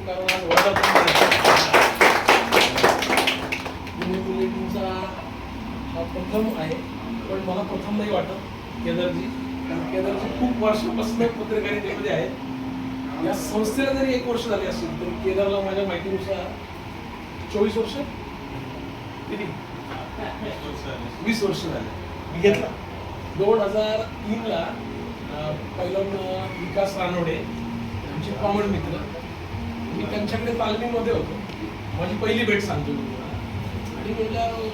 हा प्रथम आहे पण मला प्रथम नाही वाटत केदारजी कारण केदारजी खूप वर्षापासून पत्रकारितेमध्ये आहेत या संस्थेला जरी एक वर्ष झाले असेल तर केदारला माझ्या माहितीनुसार चोवीस वर्ष किती वीस वर्ष झाले मी घेतला दोन हजार तीनला पहिला पहिल्यांदा विकास रानवडे आमचे कॉमन मित्र मी त्यांच्याकडे तालमीमध्ये होतो. माझी पहिली भेट सांगतो तुम्हाला. आणि म्हणलं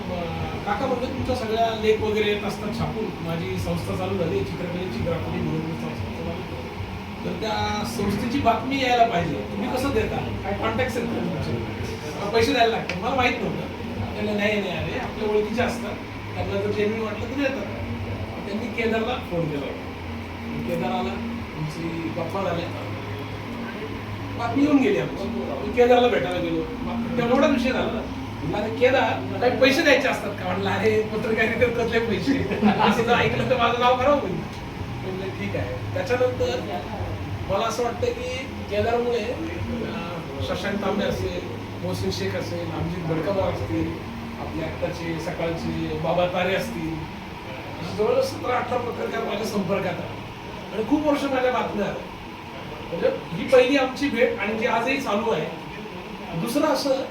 काका म्हणतो तुमच्या सगळ्या लेख वगैरे येत असतात छापून. माझी संस्था चालू झाली चित्रकलेची ग्राफिक म्हणून संस्था चालू तर त्या संस्थेची बातमी यायला पाहिजे. तुम्ही कसं देता? काय कॉन्टॅक्ट आहेत तुमचे? पैसे द्यायला लागतात. मला माहीत नव्हतं. त्यांना नाही नाही अरे आपल्या ओळखीचे असतात. त्यांना जर जेन्युन वाटलं तर देतात. त्यांनी केदारला फोन केला. केदार आला. तुमची गप्पा झाल्या. बातमी येऊन गेली आमची. केदारला भेटायला गेलो. तेवढा विषय झाला ना. अरे केदार काही पैसे द्यायचे असतात का? म्हणलं अरे पत्रकारितेत कसले पैसे? असं जर ऐकलं तर माझं नाव खराब होईल. म्हणलं ठीक आहे. त्याच्यानंतर मला असं वाटतं की केदारमुळे शशांक तांबे असेल मोहसिन शेख असेल अमजित भडकमवार असतील आपले आत्ताचे सकाळचे बाबा तारे असतील जवळजवळ सतरा अठरा पत्रकार माझ्या संपर्कात आले आणि खूप वर्ष माझ्या बातम्या आल्या. म्हणजे ही पहिली आमची भेट आणि जी आजही चालू आहे. दुसरं असं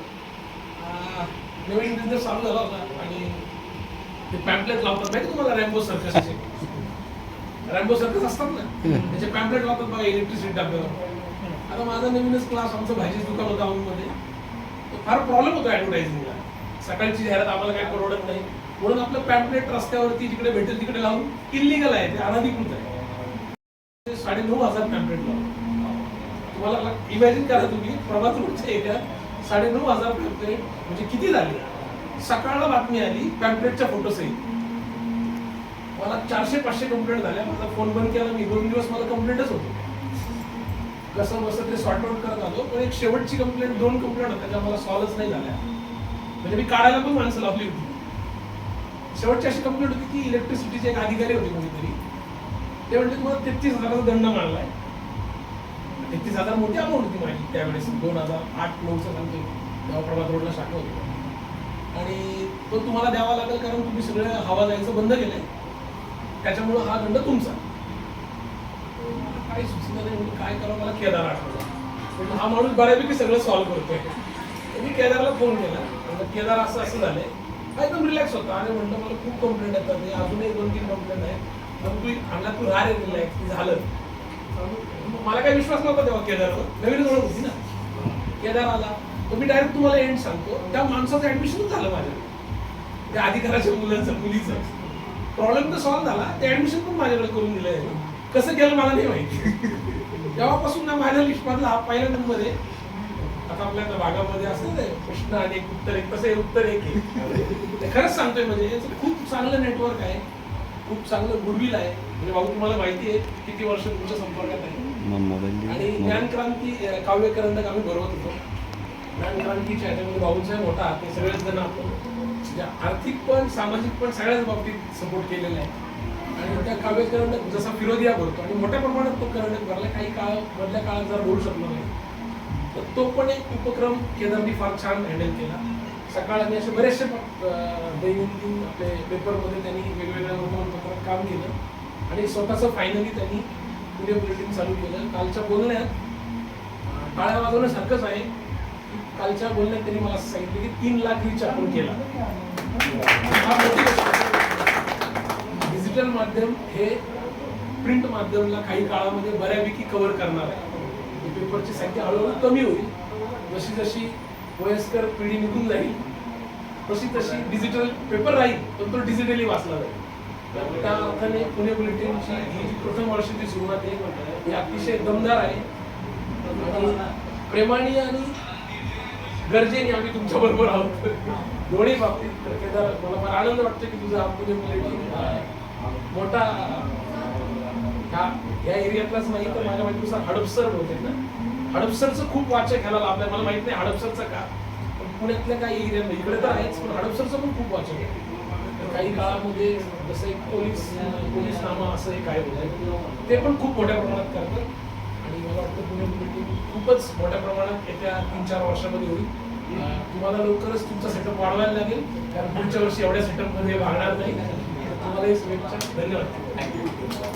नवीन बिझनेस चालू झाला होता आणि ते पॅम्पलेट लावतात. माहिती तुम्हाला रॅम्बो सर्कसचे रॅम्बो सर्कस असतात ना? त्याचे पॅम्पलेट लावतात बघा इलेक्ट्रिसिटी डब्यावर. आता माझा नवीनच क्लास आमचं भाजीच दुकान होतं औंधमध्ये. फार प्रॉब्लेम होतो ॲडव्हर्टायझिंगला सकाळची जाहिरात आम्हाला काही परवडत नाही. म्हणून आपलं पॅम्पलेट रस्त्यावरती जिकडे भेटेल तिकडे लावून इलिगल आहे ते अनधिकृत आहे. साडे नऊ हजार पॅम्पलेट लावून. तुम्हाला इमॅजिन करा तुम्ही प्रभात रोडच्या एरियात साडे नऊ हजार पॅम्पलेट म्हणजे किती झाले? सकाळला बातमी आली पॅम्पलेटच्या फोटो सहित मला चारशे पाचशे कंप्लेंट झाल्या. माझा फोन बंद केला मी दोन दिवस मला कंप्लेंटच होतो. कसं बसं ते सॉर्ट आउट करत आलो पण एक शेवटची कंप्लेंट दोन कंप्लेंट होत्या त्या मला सॉल्वच नाही झाल्या. म्हणजे मी काढायला पण माणसं लावली होती. शेवटची अशी कंप्लेंट होती की इलेक्ट्रिसिटीचे एक अधिकारी होते कोणीतरी. ते म्हणते तुम्हाला तेहतीस हजाराचा दंड मारलाय तेहतीस हजार मोठी अमाऊंट होती माझी त्यावेळेस. दोन हजार आठ नऊचं सांगतो तेव्हा प्रभात रोडला शाखा होती. आणि तो तुम्हाला द्यावा लागेल कारण तुम्ही सगळं हवा जायचं बंद केलंय. त्याच्यामुळं हा दंड तुमचा. काही सुचलं नाही काय करावं मला केदार आठवला. हा माणूस बऱ्यापैकी सगळं सॉल्व्ह करतोय. मी केदारला फोन केला. म्हणलं केदार असं असं झालंय. एकदम रिलॅक्स होता. आणि म्हणलं मला खूप कंप्लेंट येतात. अजूनही दोन तीन कंप्लेंट आहेत. पण तू आणला तू राहा रिलॅक्स झालं. मला काही विश्वास नव्हता तेव्हा केदारवर. नवीन ओळख होती ना. केदार आला तर मी डायरेक्ट तुम्हाला एंड सांगतो. त्या माणसाचं ऍडमिशन झालं माझ्या त्या अधिकाराच्या मुलाचं मुलीचं. प्रॉब्लेम तर सॉल्व्ह झाला. ते ऍडमिशन पण माझ्याकडे करून दिलं आहे कसं केलं मला नाही माहिती. तेव्हापासून ना माझ्या लिस्टमधला हा पहिला नंबर आहे. आता आपल्या भागामध्ये असं प्रश्न आणि एक उत्तर एक तसं उत्तर एक ते खरंच सांगतोय म्हणजे याचं खूप चांगलं नेटवर्क आहे. खूप चांगलं गुडविल आहे. म्हणजे भाऊ तुम्हाला माहिती आहे किती वर्ष तुमच्या संपर्कात आहे. आणि ज्ञान क्रांती अं, काव्य करंडक आम्ही भरवत होतो. ज्ञान क्रांतीच्या ह्याच्यामध्ये भाऊंचा मोठा ते सगळेच जण आपण. म्हणजे आर्थिक पण सामाजिक पण सगळ्याच बाबतीत सपोर्ट केलेला आहे. आणि त्या काव्य करंडक जसा फिरोदिया भरतो आणि मोठ्या प्रमाणात तो करंडक भरला काही काळ मधल्या काळात जरा बोलू शकलो नाही. तर तो पण एक उपक्रम केदारनी फार छान हँडल केला. सकाळ आणि असे बरेचसे दैनंदिन आपले पेपरमध्ये त्यांनी वेगवेगळ्या काम केलं. आणि स्वतःचं फायनली त्यांनी पुणे बुलेटिन चालू केलं. कालच्या बोलण्यात अं, टाळ्या वाजवण्यासारखंच आहे. की कालच्या बोलण्यात त्यांनी मला असं सांगितलं की तीन लाख रिच आपण केला. डिजिटल माध्यम हे प्रिंट माध्यमला काही काळामध्ये बऱ्यापैकी कव्हर करणार आहे. पेपरची संख्या हळूहळू कमी होईल. जशी जशी वयस्कर पिढी निघून जाईल तशी तशी डिजिटल पेपर राहील पण तो डिजिटली वाचला जाईल. त्या अर्थाने पुणे बुलेटिनची ही जी प्रथम वर्षाची सुरुवात आहे ही अतिशय दमदार आहे. आणि प्रेमाने आणि गरजेने आम्ही तुमच्या बरोबर आहोत. दोन्ही बाबतीत तर केदार मला फार आनंद वाटतो की तुझा पुणे बुलेटिन मोठा ह्या या एरियातलाच नाही तर माझ्या माहितीनुसार हडपसर होते ना. हडपसरचं खूप वाचक ह्याला लाभलंय मला माहीत नाही हडपसरचं का. पण पुण्यातल्या काही एरिया इकडे तर आहेच पण हडपसरचं पण खूप वाचक आहे. काही काळामध्ये जसं एक पोलीस पोलीस नामा असं एक आहे होतं ते पण खूप मोठ्या प्रमाणात करतात. आणि मला वाटतं पुणे बुलेटिन खूपच मोठ्या प्रमाणात येत्या तीन चार वर्षामध्ये होईल. तुम्हाला लवकरच तुमचा सेटअप वाढवायला लागेल. कारण पुढच्या वर्षी एवढ्या सेटअपमध्ये भागणार नाही. तर तुम्हाला शुभेच्छा. धन्यवाद.